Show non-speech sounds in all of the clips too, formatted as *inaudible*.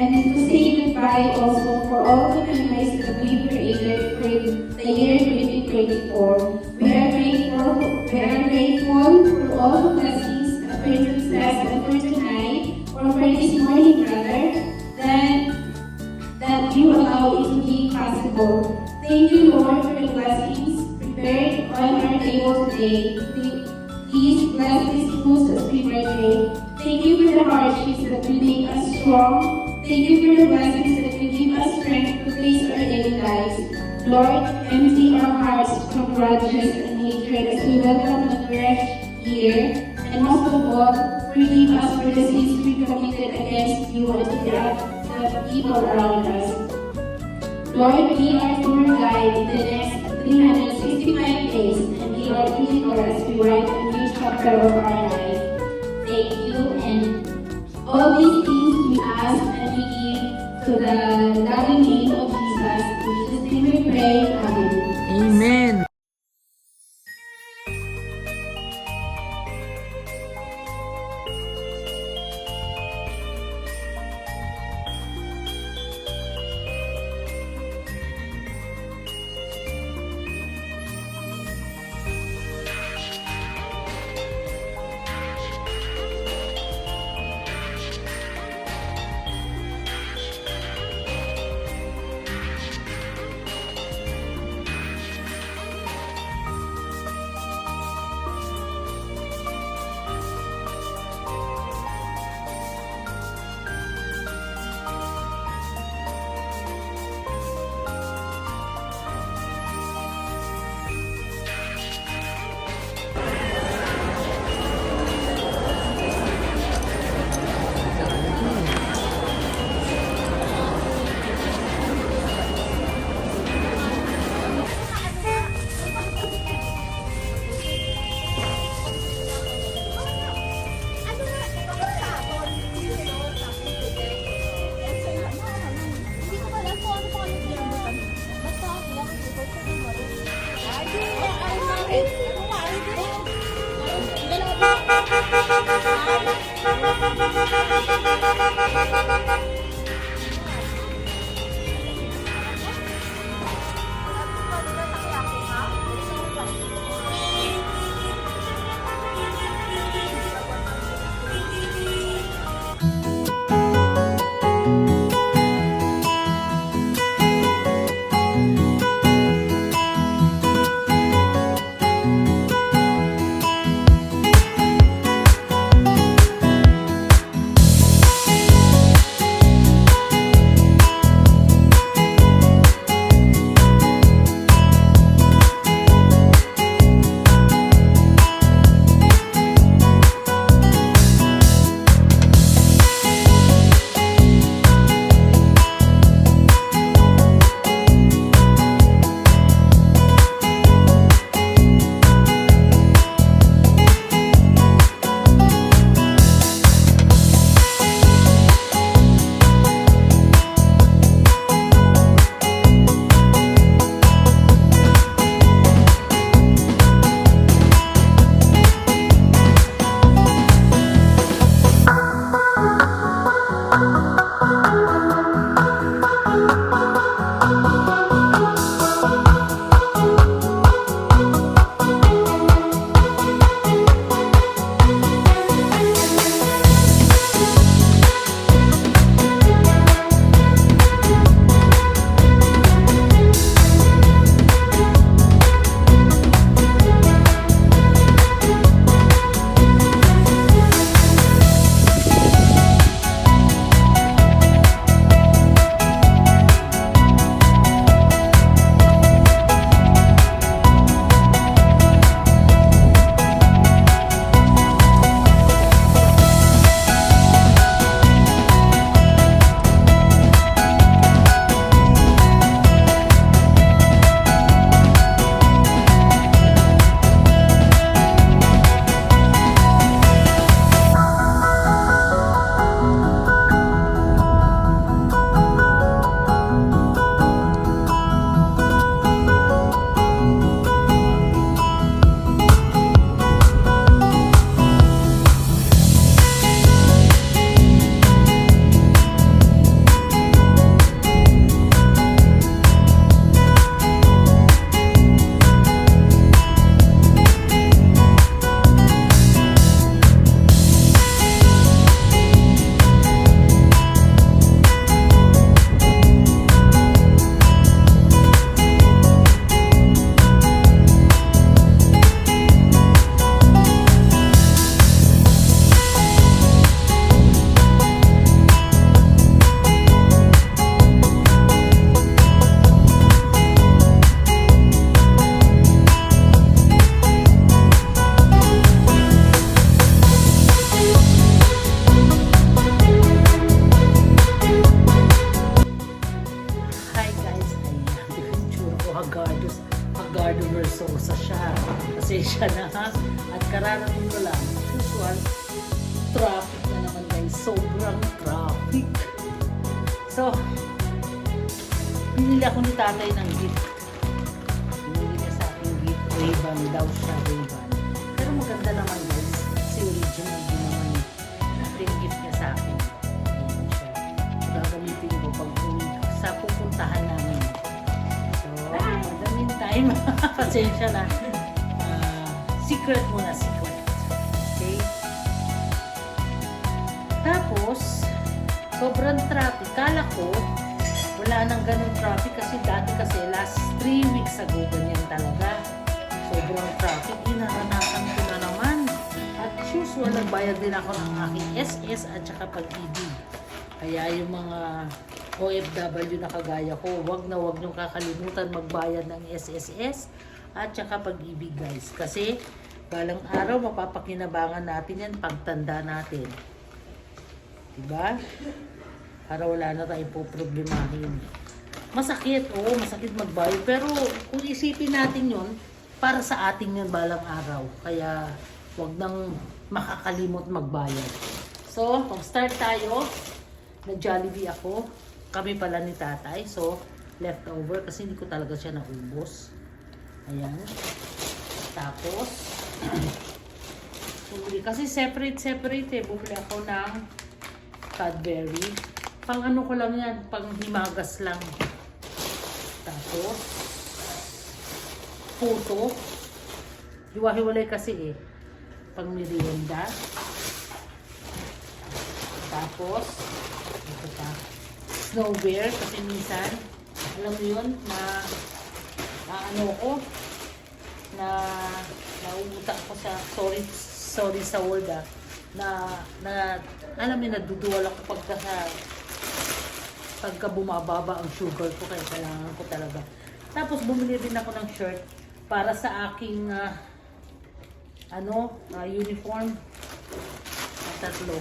And to say goodbye also for all Lord, empty our hearts from grudges and hatred as we welcome the fresh year. And most of all, forgive us for the sins we committed against you and to the, people around us. Lord, be our tour guide in the next 365 days and be our tutor as we write a new chapter of our life. Thank you and all these things we ask and we give to the loving name of today tatay ng gift. Pinili niya sa akin gift. Ray-Ban daw siya, Ray-Ban. Pero maganda naman guys. Kasi original din naman yung gift niya sa akin. Ayan siya. Gagamitin ko pag sa pupuntahan namin. So, madaming time. *laughs* Pasensya na. Ah, secret muna, secret. Okay? Tapos, sobrang traffic. Kala ko, wala nang ganun traffic kasi dati kasi last 3 weeks ago ganyan talaga. Sobrang traffic. Inaranasan ko na naman. At usual, nagbayad din ako ng aking SS at saka pag-ibig. Kaya yung mga OFW na kagaya ko, wag na wag niyong kakalimutan magbayad ng SSS at saka pag-ibig guys. Kasi balang araw mapapakinabangan natin yan pagtanda natin. Diba? Para wala na tayong poproblemahin. Masakit, oo, masakit magbayad. Pero kung isipin natin yon para sa ating yun balang araw. Kaya wag nang makakalimot magbayad. So, mag-start tayo. Nag-Jollibee ako. Kami pala ni tatay. So, leftover kasi hindi ko talaga siya naubos. Ayan. Tapos, *clears throat* bumili. Kasi separate, separate eh. Bumili ako ng Cadbury. Pang ano ko lang yan, pang himagas lang. Tapos, puto. Hiwa-hiwalay kasi eh. Pang merienda. Tapos, ito pa. Snow bear kasi minsan, alam mo yun, na, na ano ko, na nauutak ko sa, sorry, sorry sa word ah, na, na, alam mo, naduduwal ako pagka sa, pagka bumababa ang sugar ko, kaya kailangan ko talaga. Tapos bumili din ako ng shirt para sa aking, ah, ano, ah, uniform. Ang tatlo.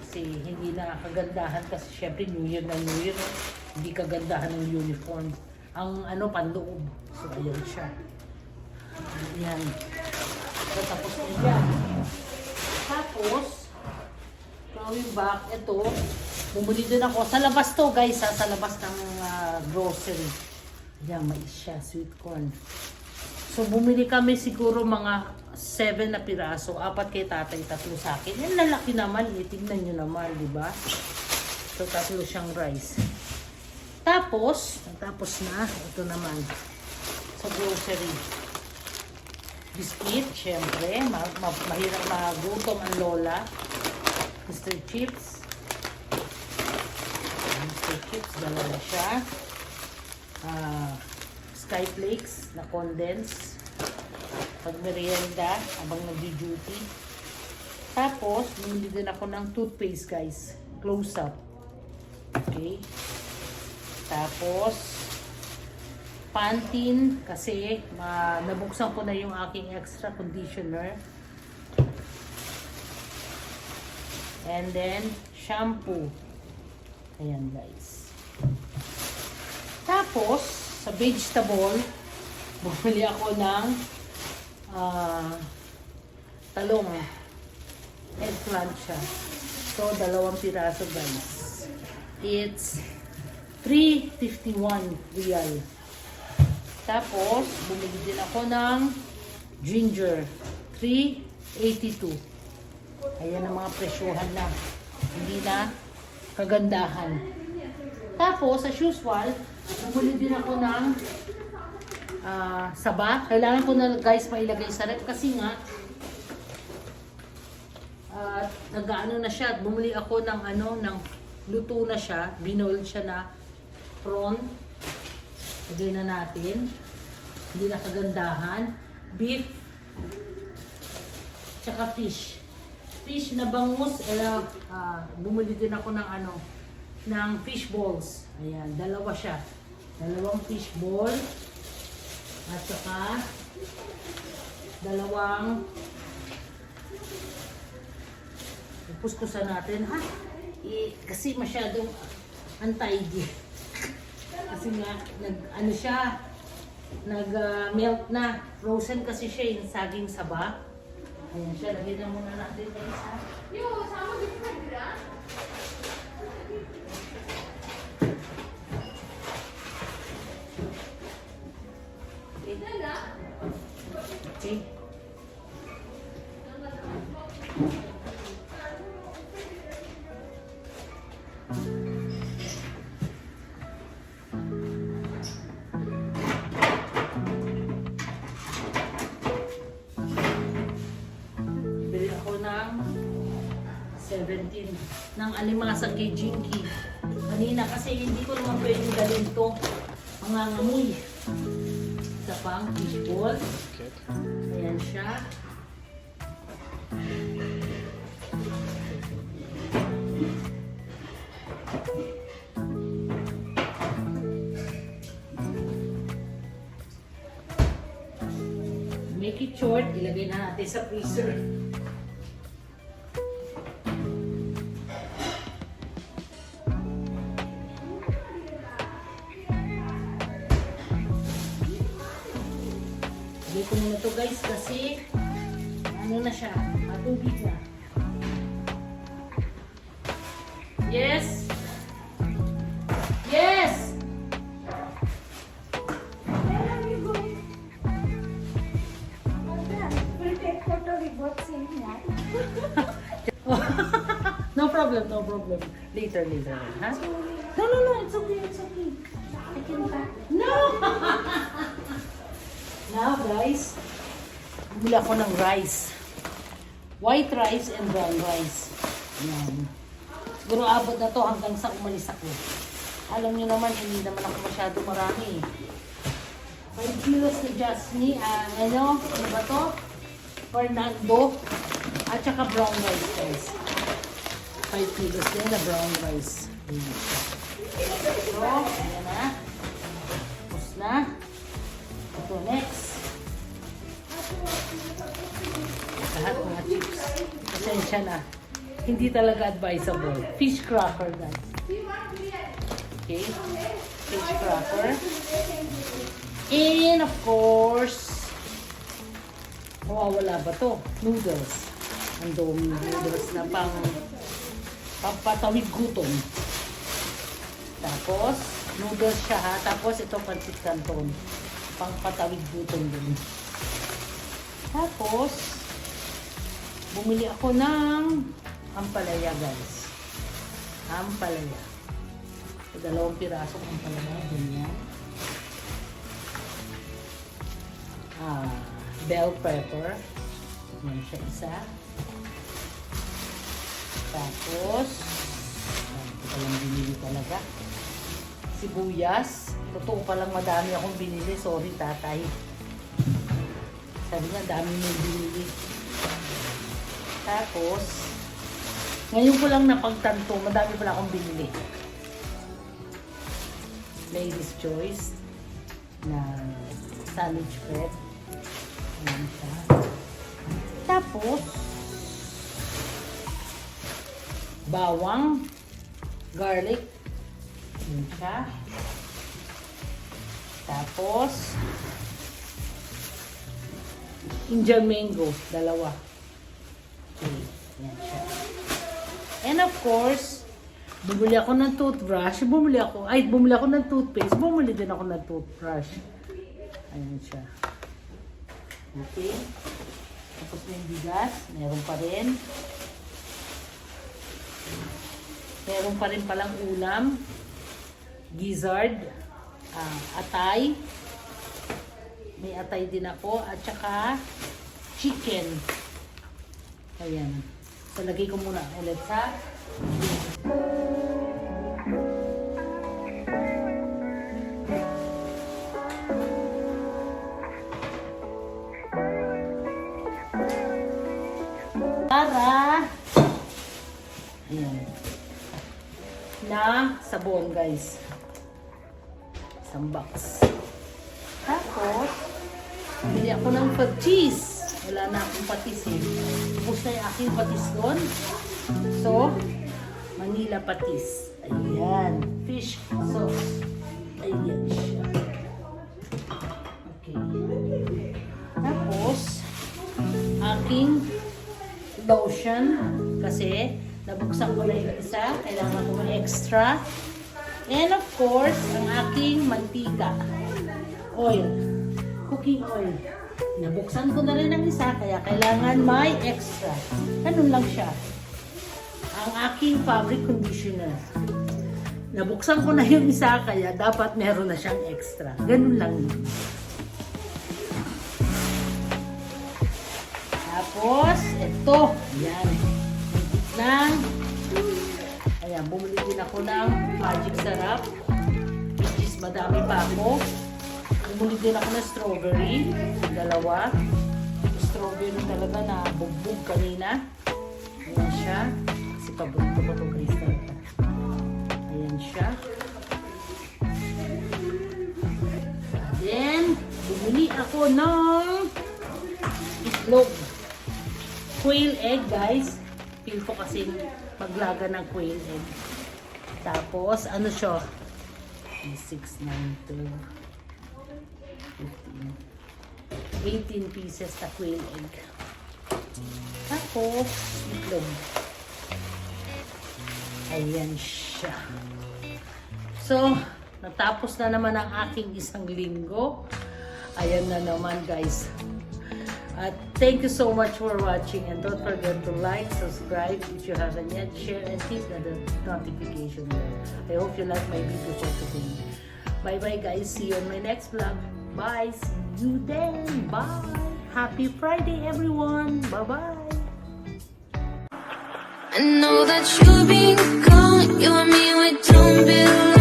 Kasi hindi na kagandahan kasi syempre New Year na New Year. eh. Hindi kagandahan ng uniform. Ang ano, panloob. So, ayan siya. Ayan. So, tapos na. Tapos, going back, ito, bumili din ako. Sa labas to, guys, ha, sa labas ng ah, grocery. Ayan, mais siya, sweet corn. So, bumili kami siguro mga 7 na piraso. Apat kay tatay, tatlo sa akin. Yan, lalaki naman. Eh. Tignan nyo naman, di ba? So, tatlo siyang rice. Tapos, tapos na, ito naman. Sa grocery. Biscuit, syempre. Ma ma mahirap magutom ang lola. Mr. Chips. Mr. Chips, dalawa siya. Ah, Sky Flakes na condense. Pag merienda, habang nag-duty. Tapos, bumili din ako ng toothpaste, guys. Close up. Okay. Tapos, Pantene kasi ma nabuksan ko na yung aking extra conditioner. And then, shampoo. Ayan, guys. Tapos, sa vegetable, *laughs* bumili ako ng ah, talong. Eggplant siya. So, dalawang piraso, guys. It's 351 real. Tapos, bumili din ako ng ginger. 382. Ayan ang mga presyohan na. Hindi na kagandahan. Tapos, sa usual, bumili din ako ng ah, saba. Kailangan ko na guys mailagay sa rep kasi nga at nag-ano na siya. Bumili ako ng ano, ng luto na siya. Binoil siya na prawn. Lagay na natin. Hindi na kagandahan. Beef. Tsaka fish. Fish na bangus. Eh, ah, bumili din ako ng ano, ng fish balls. Ayan, dalawa siya. Dalawang fish ball. At saka, dalawang puskusan natin. Ha? Eh, kasi masyadong untidy. *laughs* kasi nga, nag, ano siya, nag-melt na. Frozen kasi siya yung saging saba. Ayan siya, lagyan na muna natin guys ha. Okay. 17 ng alimasa kay Jinky. Kanina kasi hindi ko naman pwedeng dalhin to. Mangangamoy. Isa pang fishball. Ayan siya. Make it short, ilagay na natin sa freezer. Ilagay ko muna to guys kasi ano na siya, matubig na. Yes! Yes! *laughs* No problem, no problem. Later, later. Huh? No, no, no. It's okay, it's okay. I can back. No! *laughs* Now, guys, bumili ako ng rice. White rice and brown rice. Yan. Siguro abot na to hanggang sa umalis ako. Alam niyo naman, hindi naman ako masyado marami. 5 kilos ni Jasmine, ah, ano, ano ba to? Fernando, at saka brown rice, guys. 5 kilos din na brown rice. Ayan. So, ayan na. Tapos na. Ito, next. Lahat mga chips. Pasensya na. Hindi talaga advisable. Fish cracker, guys. Okay. Fish cracker. And of course, mawawala ba to? Noodles. Ang dami noodles na pang pampatawid gutom. Tapos, noodles siya ha. Tapos, ito pancit canton. Pangpatawid gutom din. Tapos, bumili ako ng ampalaya guys. Ampalaya. So, dalawang pirasong ampalaya. Ganyan. Ah, bell pepper. Yan siya isa. Tapos, ito palang binili talaga. Sibuyas. Totoo palang madami akong binili. Sorry, tatay. Sabi nga, dami mo binili. Tapos, ngayon ko lang napagtanto, madami pala akong binili. Ladies' Choice na sandwich bread. Ayan siya. Tapos, bawang, garlic. Ayan siya. Tapos, Indian mango, dalawa. Okay, siya. And of course, bumili ako ng toothbrush, bumili ako, ay, bumili ako ng toothpaste, bumili din ako ng toothbrush. Ayan siya. Okay. Tapos may bigas, meron pa rin. Meron pa rin palang ulam. Gizzard, ah, atay. May atay din ako. At saka chicken. Ayan. So, lagay ko muna ulit sa para ayan na sabon guys isang box. Tapos bili ako ng patis. Wala na akong patis eh. Ubos na aking patis doon. So Manila patis. Ayan. Fish sauce. Ayan siya. Okay. Tapos aking lotion. Kasi nabuksan ko na yung isa. Kailangan ko ng extra. And of course, ang aking mantika. Oil. Cooking oil. Nabuksan ko na rin ang isa, kaya kailangan may extra. Ganun lang siya. Ang aking fabric conditioner. Nabuksan ko na yung isa, kaya dapat meron na siyang extra. Ganun lang. Tapos, ito. Yan. Ng, ayan, bumili din ako ng magic sarap. Which is madami pa ako. Bumili din ako ng strawberry. Dalawa. Strawberry talaga na bugbog kanina. Ayan siya. Kasi paborito ko itong crystal. Ayan siya. Then, bumili ako ng itlog. Quail egg, guys. Feel ko kasi maglaga ng quail egg. Tapos, ano siya? 6, 9, 12, 15, 18 pieces na quail egg. Tapos, itlog. Ayan siya. So, natapos na naman ang aking isang linggo. Ayan na naman guys. At thank you so much for watching and don't forget to like, subscribe if you haven't yet, share and hit the notification bell. I hope you like my video for today. Bye bye guys. See you on my next vlog. Bye. See you then. Bye. Happy Friday everyone. Bye bye. I know that you've been you and me, we don't belong.